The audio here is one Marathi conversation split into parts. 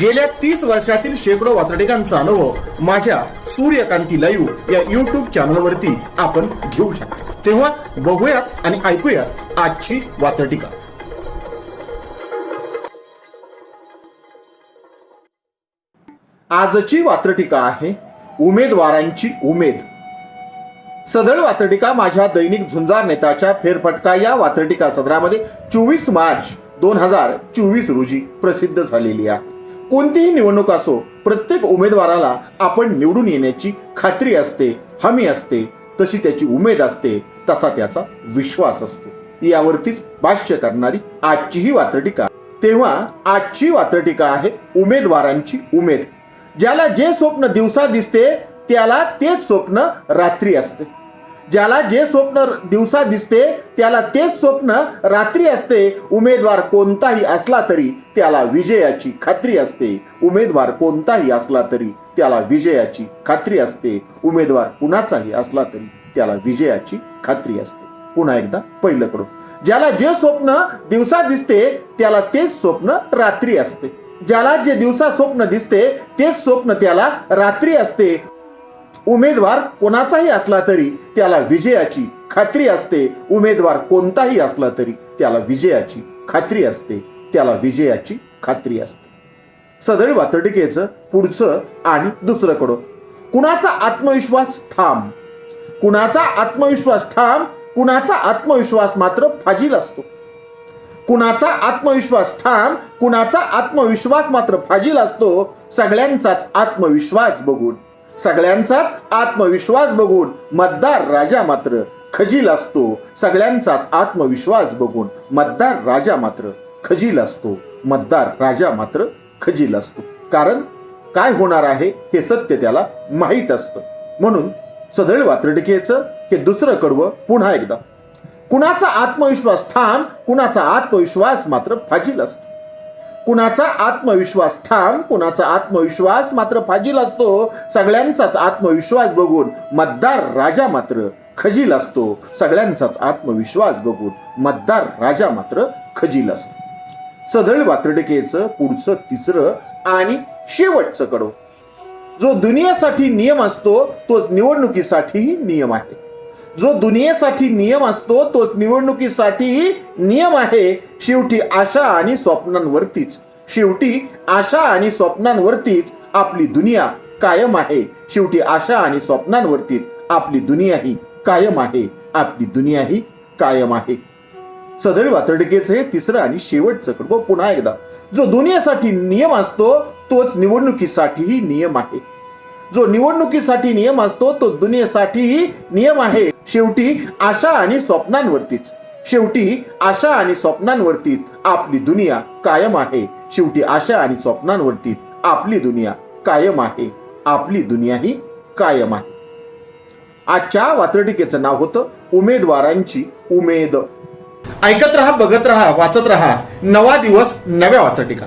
गेल्या तीस वर्षातील शेकडो वातडिकांचा अनुभव माझ्या सूर्यकांती लाईव्ह या युट्यूब चॅनलवरती आपण घेऊ शकतो. तेव्हा बघूयात आणि ऐकूयात आजची वातडिका आजची वात्रटिका आहे उमेदवारांची उमेद. सदळ वात्रटिका माझ्या दैनिक झुंजार नेताच्या फेरफटका या वात्रटिका सदरामध्ये चोवीस मार्च दोन हजार चोवीस रोजी प्रसिद्ध झालेली आहे. कोणतीही निवडणूक असो प्रत्येक उमेदवाराला आपण निवडून येण्याची खात्री असते हमी असते तशी त्याची उमेद असते तसा त्याचा विश्वास असतो. यावरतीच भाष्य करणारी आजची ही वात्रटिका. तेव्हा आजची वात्रटीका आहे उमेदवारांची उमेद. ज्याला जे स्वप्न दिवसा दिसते त्याला तेच स्वप्न रात्री असते. ज्याला जे स्वप्न दिवसा दिसते त्याला तेच स्वप्न रात्री असते. उमेदवार कोणताही असला तरी त्याला विजयाची खात्री असते. उमेदवार कोणताही असला तरी त्याला विजयाची खात्री असते. उमेदवार कुणाचाही असला तरी त्याला विजयाची खात्री असते. पुन्हा एकदा पहिलं कडून. ज्याला जे स्वप्न दिवसा दिसते त्याला तेच स्वप्न रात्री असते. ज्याला जे दिवसा स्वप्न दिसते तेच स्वप्न त्याला रात्री असते. उमेदवार कोणाचाही असला तरी त्याला विजयाची खात्री असते. उमेदवार कोणताही असला तरी त्याला विजयाची खात्री असते. त्याला विजयाची खात्री असते. सदळ वातडिकेचं पुढचं आणि दुसरंकडं. कुणाचा आत्मविश्वास ठाम? कुणाचा आत्मविश्वास ठाम? कुणाचा आत्मविश्वास मात्र फाजील असतो. कुणाचा आत्मविश्वास ठाम? कुणाचा आत्मविश्वास मात्र फाजील असतो? सगळ्यांचाच आत्मविश्वास बघून. सगळ्यांचाच आत्मविश्वास बघून मतदार राजा मात्र खजील असतो. सगळ्यांचाच आत्मविश्वास बघून मतदार राजा मात्र खजील असतो. मतदार राजा मात्र खजील असतो. कारण काय होणार आहे हे सत्य त्याला माहीत असतं. म्हणून सदळ वात्रटिकेचं हे दुसरं कडवं पुन्हा एकदा. कुणाचा आत्मविश्वास ठाम कुणाचा आत्मविश्वास मात्र फाजील असतो. कुणाचा आत्मविश्वास? ठाम कुणाचा आत्मविश्वास मात्र फाजील असतो. सगळ्यांचाच आत्मविश्वास बघून मतदार राजा मात्र खजील असतो. सगळ्यांचाच आत्मविश्वास बघून मतदार राजा मात्र खजील असतो. सदळ वात्रडकेचं पुढचं तिसरं आणि शेवटचं कडो. जो दुनियेसाठी नियम असतो तोच निवडणुकीसाठीही नियम आहे. जो दुनियेसाठी नियम असतो तोच निवडणुकीसाठीही नियम आहे. शेवटी आशा आणि स्वप्नांवरतीच. शेवटी आशा आणि स्वप्नांवरतीच आपली दुनिया कायम आहे. शेवटी आशा आणि स्वप्नांवरतीच आपली दुनिया ही कायम आहे. आपली दुनिया ही कायम आहे. सदळ वातडिकेचं हे तिसरं आणि शेवटचं कडवं पुन्हा एकदा. जो दुनियेसाठी नियम असतो तोच निवडणुकीसाठीही नियम आहे. जो निवडणुकीसाठी नियम असतो तो दुनियेसाठीही नियम आहे. शेवटी आशा आणि स्वप्नांवरतीच. शेवटी आशा आणि स्वप्नांवरतीच आपली दुनिया कायम आहे. शेवटी आशा आणि स्वप्नांवरतीच आपली दुनिया कायम आहे. आपली दुनिया ही कायम आहे. आजच्या वात्रटिकेचं नाव होतं उमेदवारांची उमेद. ऐकत रहा बघत रहा वाचत रहा. नवा दिवस नव्या वात्रटिका.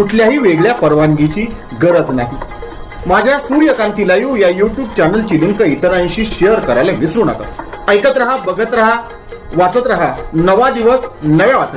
कुठल्याही वेगळ्या परवानगीची गरज नाही. माझ्या सूर्यकांती लाईव्ह या युट्यूब चॅनलची लिंक इतरांशी शेअर करायला विसरू नका. ऐकत रहा बघत रहा वाचत रहा. नवा दिवस नव्या वाचत